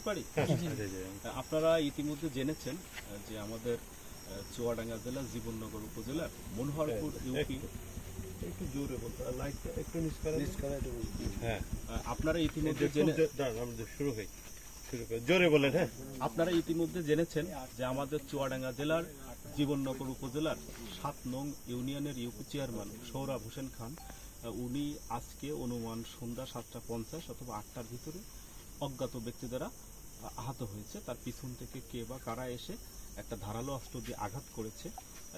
পারি? আপনারা ইতিমধ্যে জেনেছেন যে আমাদের চুয়াডাঙ্গা জেলার জীবননগর উপজেলার মনোহরপুর ইউপি। একটু জোরে বলতে লাইটটা একটু হ্যাঁ। আপনারা ইতিমধ্যে জেনে জো- দাঁড়ান, আমাদের শুরু হই জোরে বলেন হ্যাঁ। আপনারা ইতিমধ্যে জেনেছেন যে আমাদের চুয়াডাঙ্গা জেলার জীবননগর উপজেলার সাত নং ইউনিয়নের ইউপি চেয়ারম্যান সৌরভ হোসেন খান উনি আজকে অনুমান সন্ধ্যা সাতটা পঞ্চাশ অথবা আটটার ভিতরে অজ্ঞাত ব্যক্তি দ্বারা আহত হয়েছে। তার পিছন থেকে কে বা কারা এসে একটা ধারালো অস্ত্র দিয়ে আঘাত করেছে।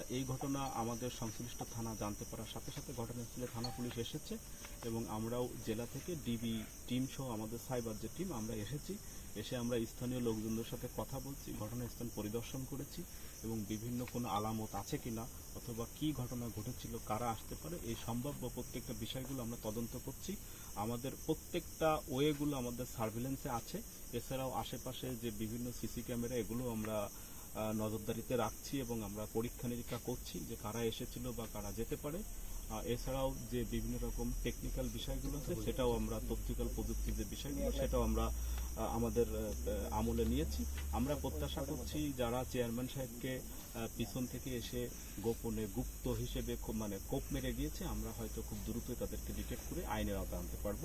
এই ঘটনা আমাদের সংশ্লিষ্ট থানা জানতে পারার সাথে সাথে ঘটনাস্থলে থানা পুলিশ এসেছে এবং আমরাও জেলা থেকে ডিবি টিম সহ আমাদের সাইবার যে টিম, আমরা এসেছি। এসে আমরা স্থানীয় লোকজনদের সাথে কথা বলছি ঘটনাস্থান পরিদর্শন করেছি এবং বিভিন্ন কোনো আলামত আছে কিনা অথবা কি ঘটনা ঘটেছিল, কারা আসতে পারে, এই সম্ভাব্য প্রত্যেকটা বিষয়গুলো আমরা তদন্ত করছি। আমাদের প্রত্যেকটা ওয়েগুলো আমাদের সার্ভিলেন্সে আছে। এছাড়াও আশেপাশে যে বিভিন্ন সিসি ক্যামেরা, এগুলো আমরা নজরদারিতে রাখছি এবং আমরা পরীক্ষা নিরীক্ষা করছি যে কারা এসেছিল বা কারা যেতে পারে। এছাড়াও যে বিভিন্ন রকম টেকনিক্যাল বিষয়গুলো আছে, সেটাও আমরা তথ্যিক্যাল প্রযুক্তির যে বিষয়গুলো, সেটাও আমরা আমাদের আমলে নিয়েছি। আমরা প্রত্যাশা করছি যারা চেয়ারম্যান সাহেবকে পিছন থেকে এসে গোপনে গুপ্ত হিসেবে খুব মানে কোপ মেরে গিয়েছে আমরা হয়তো খুব দ্রুতই তাদেরকে ডিটেক্ট করে আইনের আওতায় আনতে পারব।